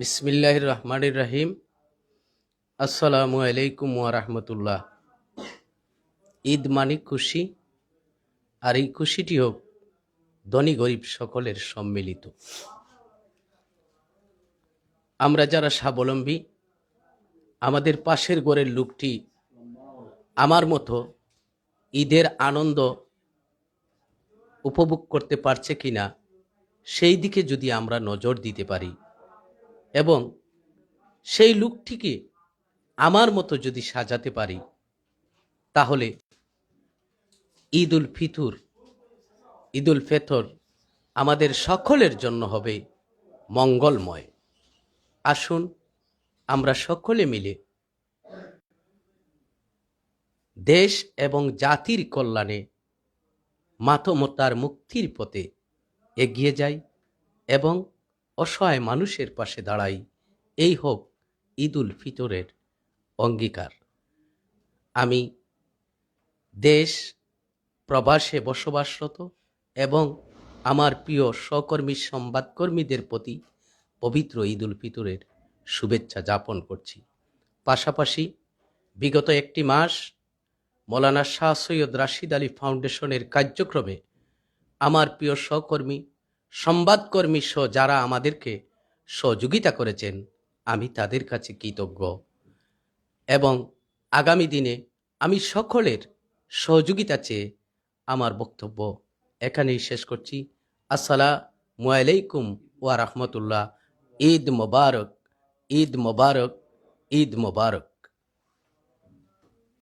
বিসমিল্লাহ রহমানির রাহিম। আসসালামু আলাইকুম রাহমাতুল্লাহ। ঈদ মানে খুশি, আর এই খুশিটি হোক ধনী গরিব সকলের সম্মিলিত। আমরা যারা স্বাবলম্বী, আমাদের পাশের ঘরের লোকটি আমার মতো ঈদের আনন্দ উপভোগ করতে পারছে কিনা, সেই দিকে যদি আমরা নজর দিতে পারি এবং সেই লুকটিকে আমার মতো যদি সাজাতে পারি, তাহলে ঈদ উল ফিতুর ঈদ উল ফেতর আমাদের সকলের জন্য হবে মঙ্গলময়। আসুন, আমরা সকলে মিলে দেশ এবং জাতির কল্যাণে মাতমতার মুক্তির পথে এগিয়ে যাই এবং অসহায় মানুষের পাশে দাঁড়াই। এই হোক ঈদ উল ফিতরের অঙ্গীকার। আমি দেশ, প্রবাসে বসবাসরত এবং আমার প্রিয় সহকর্মী, সংবাদকর্মীদের প্রতি পবিত্র ঈদ উল ফিতরের শুভেচ্ছা যাপন করছি। পাশাপাশি বিগত একটি মাস মৌলানা শাহ সৈয়দ রাশিদ আলী ফাউন্ডেশনের কার্যক্রমে আমার প্রিয় সহকর্মী সংবাদকর্মী সহ যারা আমাদেরকে সহযোগিতা করেছেন, আমি তাদের কাছে কৃতজ্ঞ। এবং আগামী দিনে আমি সকলের সহযোগিতা চেয়ে আমার বক্তব্য এখানেই শেষ করছি। আসসালামু আলাইকুম ওয়া রাহমাতুল্লাহ। ঈদ মোবারক ঈদ মোবারক ঈদ মোবারক।